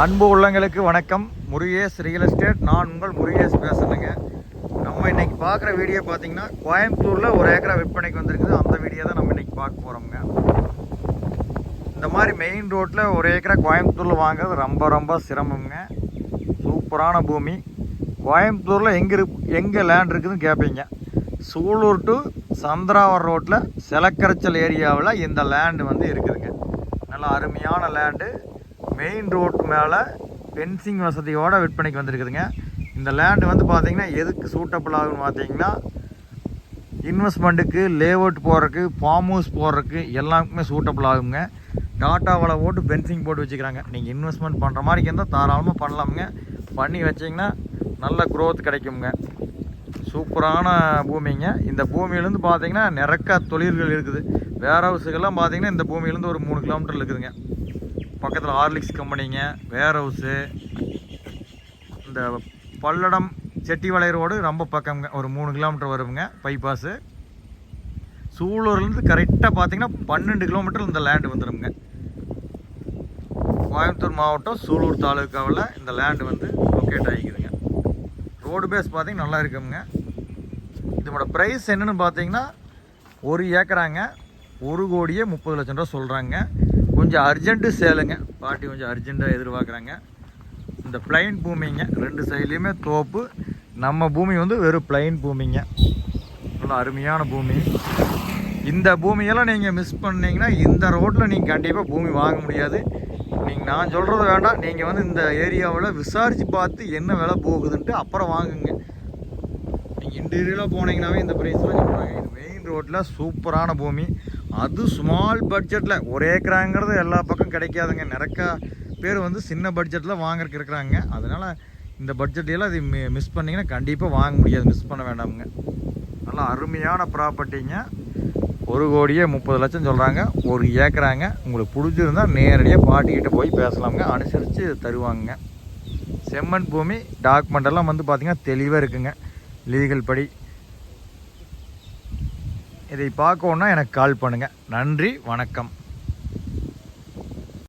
அன்பு உள்ளங்களுக்கு வணக்கம். முருகேஷ் ரியல் எஸ்டேட் நான் உங்கள் முருகேஷ் பேசுகிறேங்க நம்ம இன்னைக்கு பார்க்குற வீடியோ பார்த்தீங்கன்னா கோயம்புத்தூரில் ஒரு ஏக்கரா விற்பனைக்கு வந்திருக்குது. அந்த வீடியோ தான் நம்ம இன்னைக்கு பார்க்க போகிறோம்ங்க இந்த மாதிரி மெயின் ரோட்டில் ஒரு ஏக்கரா கோயம்புத்தூரில் வாங்குறது ரொம்ப ரொம்ப சிரமங்க. சூப்பரான பூமி. கோயம்புத்தூரில் எங்கே இரு எங்கே லேண்ட் இருக்குதுன்னு கேட்பீங்க சூலூர் டு சந்திராவரம் ரோட்டில் செலக்கரைச்சல் ஏரியாவில் இந்த லேண்டு வந்து இருக்குதுங்க. நல்லா அருமையான லேண்டு மெயின் ரோட் மேலே ஃபென்சிங் வசதியோட விற்பனைக்கு வந்திருக்குதுங்க. இந்த லேண்டு வந்து பார்த்திங்கன்னா எதுக்கு சூட்டபிள் ஆகுன்னு பார்த்தீங்கன்னா இன்வெஸ்ட்மெண்ட்டுக்கு லேஅவுட் போடுறதுக்கு ஃபார்ம் ஹவுஸ் போடுறதுக்கு எல்லாருக்குமே சூட்டபிள் ஆகுங்க. டாட்டாவில் போட்டு பென்சிங் போட்டு வச்சுக்கிறாங்க. நீங்கள் இன்வெஸ்ட்மெண்ட் பண்ணுற மாதிரி இருந்தால் தாராளமாக பண்ணலாமுங்க. பண்ணி வச்சிங்கன்னா நல்ல க்ரோத் கிடைக்குங்க. சூப்பரான பூமிங்க. இந்த பூமியிலேருந்து பார்த்தீங்கன்னா நிறக்க தொழில்கள் இருக்குது. வேர் ஹவுஸுக்கெல்லாம் பார்த்தீங்கன்னா இந்த பூமியிலேருந்து ஒரு மூணு கிலோமீட்டர் இருக்குதுங்க. பக்கத்தில் ஹார்லிக்ஸ் கம்பெனிங்க வேர் ஹவுஸு இந்த பல்லடம் செட்டிவளை ரோடு ரொம்ப பக்கம்ங்க. ஒரு மூணு கிலோமீட்டர் வருங்க பைபாஸு சூலூர்லேருந்து கரெக்டாக பார்த்தீங்கன்னா பன்னெண்டு கிலோமீட்டர் இந்த லேண்டு வந்துடுங்க கோயம்புத்தூர் மாவட்டம் சூலூர் தாலுக்காவில் இந்த லேண்டு வந்து லொக்கேட் ஆகிக்குதுங்க. ரோடு பேஸ் பார்த்தீங்கன்னா நல்லா இருக்குங்க. இதோட ப்ரைஸ் என்னன்னு பார்த்தீங்கன்னா ஒரு ஏக்கராங்க ஒரு கோடியே முப்பது லட்சம் ரூபா சொல்கிறாங்க கொஞ்சம் அர்ஜென்ட்டு சேலுங்க. பாட்டி கொஞ்சம் அர்ஜென்ட்டாக எதிர்பார்க்குறாங்க. இந்த பிளைன் பூமிங்க. ரெண்டு சைட்லேயுமே தோப்பு. நம்ம பூமி வந்து வெறும் பிளைன் பூமிங்க. நல்லா அருமையான பூமி. இந்த பூமியெல்லாம் நீங்கள் மிஸ் பண்ணிங்கன்னா இந்த ரோட்டில் நீங்கள் கண்டிப்பாக பூமி வாங்க முடியாது. நீங்கள் நான் சொல்கிறது வேண்டாம். நீங்கள் வந்து இந்த ஏரியாவில் விசாரித்து பார்த்து என்ன விலை போகுதுன்ட்டு அப்புறம் வாங்குங்க. நீங்கள் இன்டீரியலாக போனீங்கன்னாவே இந்த ப்ரைஸ்லாம் சொல்கிறாங்க இது மெயின் ரோட்டில் சூப்பரான பூமி. அது ஸ்மால் பட்ஜெட்டில் ஒரு ஏக்கராங்கிறது எல்லா பக்கம் கிடைக்காதுங்க. நிறையா பேர் வந்து சின்ன பட்ஜெட்டில் வாங்குறதுக்கு இருக்கிறாங்க. அதனால் இந்த பட்ஜெட்டையெல்லாம் இது மிஸ் பண்ணிங்கன்னா கண்டிப்பாக வாங்க முடியாது. மிஸ் பண்ண வேண்டாமுங்க. நல்லா அருமையான ப்ராப்பர்ட்டிங்க ஒரு கோடியே முப்பது லட்சம் சொல்கிறாங்க ஒரு ஏக்கராங்க. உங்களுக்கு பிடிச்சிருந்தால் நேரடியாக பாட்டிக்கிட்ட போய் பேசலாமுங்க. அனுசரித்து தருவாங்க. செம்மண் பூமி டாக்குமெண்ட் எல்லாம் வந்து பார்த்திங்கன்னா தெளிவாக இருக்குங்க. லீகல் படி. இதை பார்க்கணுன்னா எனக்கு கால் பண்ணுங்கள் நன்றி வணக்கம்.